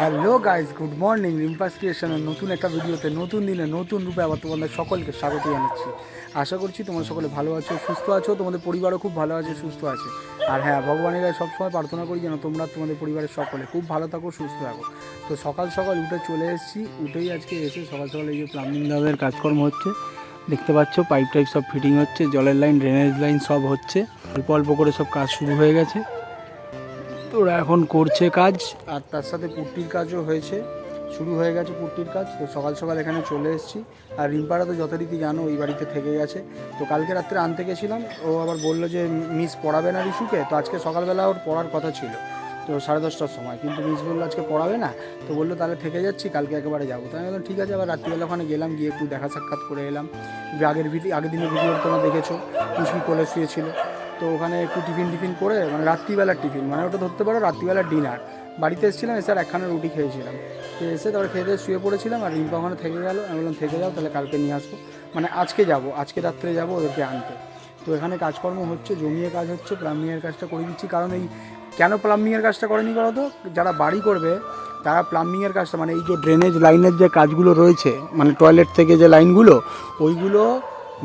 Hello guys good morning. রিম্পাস ক্রিয়েশনের নতুন একটা ভিডিওতে, নতুন দিনে, নতুন রূপে আবার তোমাদের সকলকে স্বাগত জানাচ্ছি। আশা করছি তোমরা সকলে ভালো আছো, সুস্থ আছো, তোমাদের পরিবারও খুব ভালো আছে, সুস্থ আছে। আর হ্যাঁ ভগবানের সবসময় প্রার্থনা করি যেন তোমরা তোমাদের পরিবারের সকলে খুব ভালো থাকো, সুস্থ থাকো। তো সকাল সকাল উঠে চলে এসেছি, উঠেই আজকে এসে সকাল সকাল এই যে প্লাম্বিং দাবের কাজকর্ম হচ্ছে, দেখতে পাচ্ছ পাইপ টাইপ সব ফিটিং হচ্ছে, জলের লাইন ড্রেনেজ লাইন সব হচ্ছে, অল্প অল্প করে সব কাজ শুরু হয়ে গেছে। ওরা এখন করছে কাজ। আর তার সাথে পুট্টির কাজও হয়েছে, শুরু হয়ে গেছে পুট্টির কাজ। তো সকাল সকাল এখানে চলে এসেছি। আর রিম্পারা তো যথারীতি জানো ওই বাড়িতে থেকে গেছে। তো কালকে রাত্রে আনতে গেছিলাম, ও আবার বলল যে, মিস পড়াবে না রিশুকে? তো আজকে সকালবেলা ওর পড়ার কথা ছিল, তো সাড়ে দশটার সময়। কিন্তু মিস বলল, আজকে পড়াবে না? তো বলল, তাহলে থেকে যাচ্ছি, কালকে একেবারে যাব। তো আমি বললাম, ঠিক আছে। আবার রাত্রিবেলা ওখানে গেলাম, গিয়ে একটু দেখা সাক্ষাৎ করে এলাম। আগের ভিডিও, আগের দিনের ভিডিও তোমরা দেখেছ খুশি কোলে শুয়েছিল। তো ওখানে একটু টিফিন টিফিন করে মানে রাত্রিবেলার টিফিন মানে ওটা ধরতে পারো রাত্রিবেলার ডিনার বাড়িতে এসেছিলাম, এসে আর একখানা রুটি খেয়েছিলাম। তো এসে তারপরে খেয়ে দিয়ে শুয়ে পড়েছিলাম, আর রিম্পা ওখানে থেকে গেল, আমি বললাম, থেকে যাও, তাহলে কালকে নিয়ে আসব। মানে আজকে যাব, আজকে রাত্রে যাব ওদেরকে আনতে। তো এখানে কাজকর্ম হচ্ছে, জমিয়ে কাজ হচ্ছে প্লাম্বিংয়ের কাজটা করে দিচ্ছি। কারণ এই, কেন প্লাম্বিংয়ের কাজটা করেনি বলো তো? যারা বাড়ি করবে, তারা প্লাম্বিংয়ের কাজটা মানে এই যে ড্রেনেজ লাইনের যে কাজগুলো রয়েছে মানে টয়লেট থেকে যে লাইনগুলো ওইগুলো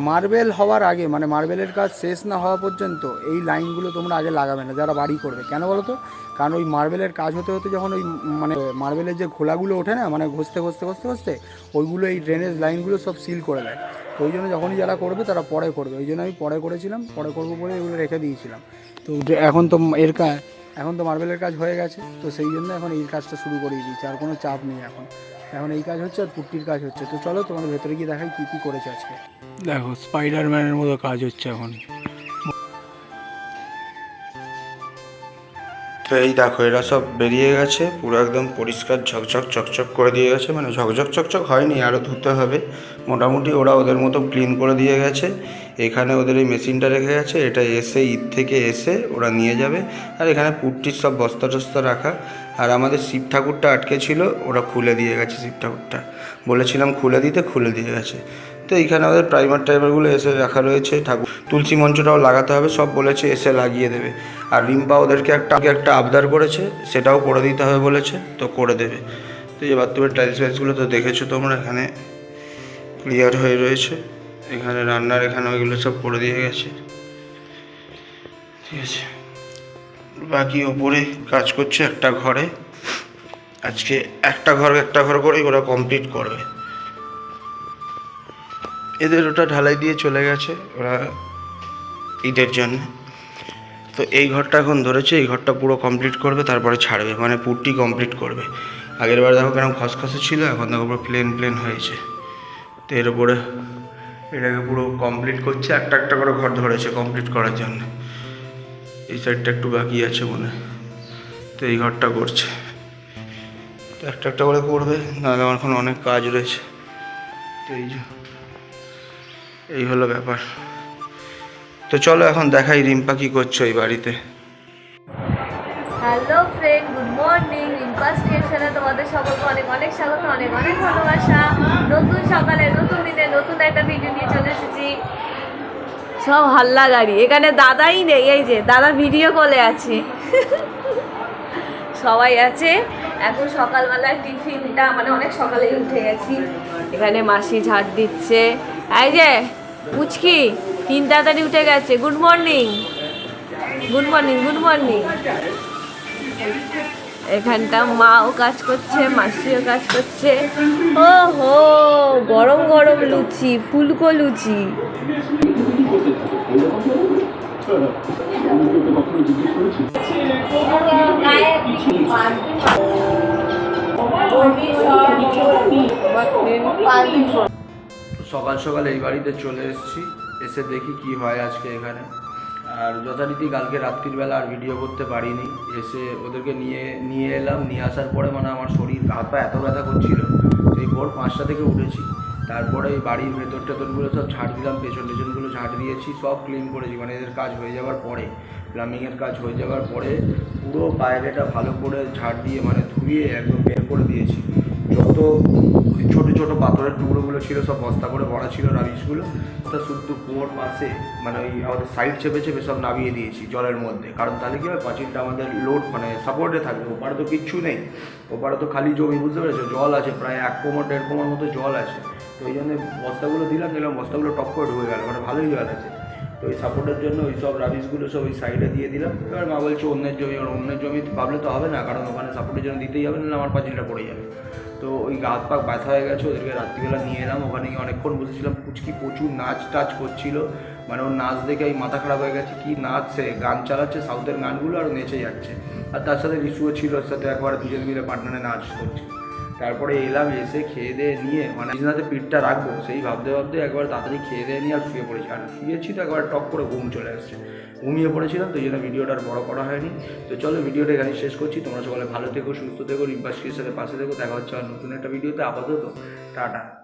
মার্বেল হওয়ার আগে মানে মার্বেলের কাজ শেষ না হওয়া পর্যন্ত এই লাইনগুলো তোমরা আগে লাগাবে না, যারা বাড়ি করবে। কেন বলো তো কারণ ওই মার্বেলের কাজ হতে হতে যখন ওই মানে মার্বেলের যে ঘোলাগুলো ওঠে না মানে ঘষতে ঘষতে ঘষতে ঘষতে, ওইগুলো এই ড্রেনেজ লাইনগুলো সব সিল করে দেয়। তো ওই জন্য যখনই যারা করবে, তারা পরে করবে। ওই জন্য আমি পরে করেছিলাম, পরে করব বলে এগুলো রেখে দিয়েছিলাম। তো এখন তো এর কাজ এখন তো মার্বেলের কাজ হয়ে গেছে, তো সেই জন্য এখন এই কাজটা শুরু করে দিয়েছি, আর কোনো চাপ নেই এখন। এখন এই কাজ হচ্ছে আর পুট্টির কাজ হচ্ছে। তো চলো তোমার ভেতরে গিয়ে দেখাই কী কী করেছে আজকে। দেখো স্পাইডারম্যানের মতো কাজ হচ্ছে এখন। তো এই দেখো এরা সব বেরিয়ে গেছে পুরো একদম পরিষ্কার ঝকঝক চকচক করে দিয়ে গেছে মানে ঝকঝক চকচক হয়নি আরও ধুতে হবে। মোটামুটি ওরা ওদের মতো ক্লিন করে দিয়ে গেছে। এখানে ওদের এই মেশিনটা রেখে গেছে এটা এসে ঈদ থেকে এসে ওরা নিয়ে যাবে। আর এখানে পুট্টির সব বস্তা টস্তা রাখা। আর আমাদের শিব ঠাকুরটা আটকে ছিল, ওরা খুলে দিয়ে গেছে শিব ঠাকুরটা। বলেছিলাম খুলে দিতে, খুলে দিয়ে গেছে। তো এইখানে আমাদের প্রাইমার টাইমারগুলো এসে রাখা রয়েছে, ঠাকুর তুলসী মঞ্চটাও লাগাতে হবে, সব বলেছে এসে লাগিয়ে দেবে। আর রিম্পা ওদেরকে একটা একটা আবদার করেছে, সেটাও করে দিতে হবে বলেছে, তো করে দেবে। তো এই বাথরুমের টাইলস ফাইলসগুলো তো দেখেছ তোমরা এখানে ক্লিয়ার হয়ে রয়েছে। এখানে রান্নার এখানে ওইগুলো সব করে দিয়ে গেছে। ঠিক আছে। বাকি ওপরে কাজ করছে একটা ঘরে। আজকে একটা ঘর একটা ঘর করেই ওরা কমপ্লিট করবে। এদের ওটা ঢালাই দিয়ে চলে গেছে ওরা ঈদের জন্য। তো এই ঘরটা এখন ধরেছে, এই ঘরটা পুরো কমপ্লিট করবে, তারপরে ছাড়বে মানে পুরটি কমপ্লিট করবে। আগের বার দেখো কেন খসখসে ছিল, এখন দেখো পুরো প্লেন প্লেন হয়েছে। তো এর উপরে এটাকে পুরো কমপ্লিট করছে, একটা একটা করে ঘর ধরেছে কমপ্লিট করার জন্য। এই সাইডটা একটু বাকি আছে মনে তো এই ঘরটা করছে। তো একটা একটা করে করবে, নাহলে আমার এখন অনেক কাজ রয়েছে। তো এই এই হলো ব্যাপার। তো চলো এখন দেখাই রিম্পা কি করছ এই বাড়িতে। Hello friend, good morning. রিম্পাস স্টেশনে তোমাদের সকলকে অনেক অনেক স্বাগত, অনেক অনেক ভালোবাসা। নতুন সকালে, নতুন দিনে নতুন একটা ভিডিও নিয়ে চলে এসেছি। সব হাল্লা গাড়ি এখানে দাদাই নেই, এই যে, দাদা ভিডিও কলে আছে। সবাই আছে। এখন সকালবেলায় টিফিনটা মানে অনেক সকালে উঠে গেছি। এখানে মাসি ঝাড় দিচ্ছে। এই যে, পুচকি, তিন তাড়াতাড়ি উঠে গেছে। Good morning good morning good morning এখানটা মাও কাজ করছে, মাসিও কাজ করছে। ও হো গরম গরম লুচি, ফুলকো লুচি। সকাল সকাল এই বাড়িতে চলে এসেছি, এসে দেখি কি হয় আজকে এখানে। আর যথারীতি কালকে রাত্রিবেলা আর ভিডিও করতে পারিনি। এসে ওদেরকে নিয়ে নিয়ে এলাম। নিয়ে আসার পরে মানে আমার শরীর হাত পা এত ব্যথা করছিল, সেই ভোর পাঁচটা থেকে উঠেছি। তারপরে এই বাড়ির ভেতর টেতরগুলো সব ঝাড় দিলাম, পেছন টেছনগুলো ঝাড় দিয়েছি, সব ক্লিন করেছি। মানে এদের কাজ হয়ে যাওয়ার পরে প্লাম্বিংয়ের কাজ হয়ে যাওয়ার পরে পুরো বাইরেটা ভালো করে ঝাড় দিয়ে মানে ধুয়ে একদম বের করে দিয়েছি। যত ছোট ছোট পাথরের টুকরোগুলো ছিল, সব বস্তা করে ভরা ছিল রাবিশগুলো তা শুদ্ধ কুয়োর পাশে মানে ওই আমাদের সাইড চেপে চেপে সব নামিয়ে দিয়েছি জলের মধ্যে। কারণ তাহলে কি হয়, পাঁচিলটা আমাদের লোড মানে সাপোর্টে থাকবে, ওপারে তো কিচ্ছু নেই। ওপারে তো খালি জমি, বুঝতে পেরেছ? জল আছে, প্রায় এক কোমর, দেড় কোমর মতো জল আছে। তো ওই জন্য বস্তাগুলো দিলাম দিলাম, বস্তাগুলো টপ করে ঢুকে গেল মানে ভালোই জল আছে। তো ওই সাপোর্টের জন্য ওই সব রাবিশগুলো সব ওই সাইডে দিয়ে দিলাম। এবার মা বলছে, অন্যের জমি আর অন্যের জমি ভাবলে তো হবে না, কারণ ওখানে সাপোর্টের জন্য দিতেই হবে, না আমার পাঁচিলটা পড়ে যাবে। তো ওই হাত পাক ব্যথা হয়ে গেছে, ওদেরকে রাত্রিবেলা নিয়ে এলাম। ওখানে গিয়ে অনেকক্ষণ বসেছিলাম। পুচকি প্রচুর নাচ টাচ করছিল। মানে ওর নাচ দেখে ওই মাথা খারাপ হয়ে গেছে। কি নাচ সে? গান চালাচ্ছে সাউথের গানগুলো আর নেচে যাচ্ছে। আর তার সাথে রিসুও ছিল ওর সাথে। একবার দুজন মিলে পার্টনারে নাচ করছে তারপরে এলাম, এসে খেয়ে দিয়ে নিয়ে মানে বিছানাতে পিঠটা রাখব, সেই ভাবতে ভাবতে একবার তাড়াতাড়ি খেয়ে দিয়ে নিয়ে আর শুয়ে পড়েছি। আর শুয়েছি তো একবার টক করে ঘুম চলে আসছে ঘুমিয়ে পড়েছিলাম, তো এই জন্য ভিডিওটা আর বড় করা হয়নি। তো চলো ভিডিওটা এখানে শেষ করছি। তোমরা সকালে ভালো থেকো, সুস্থ থেকো রিম্পাশ্রীর সাথে পাশে থেকো। দেখা হচ্ছে আর নতুন একটা ভিডিওতে। আপাতত, টাটা।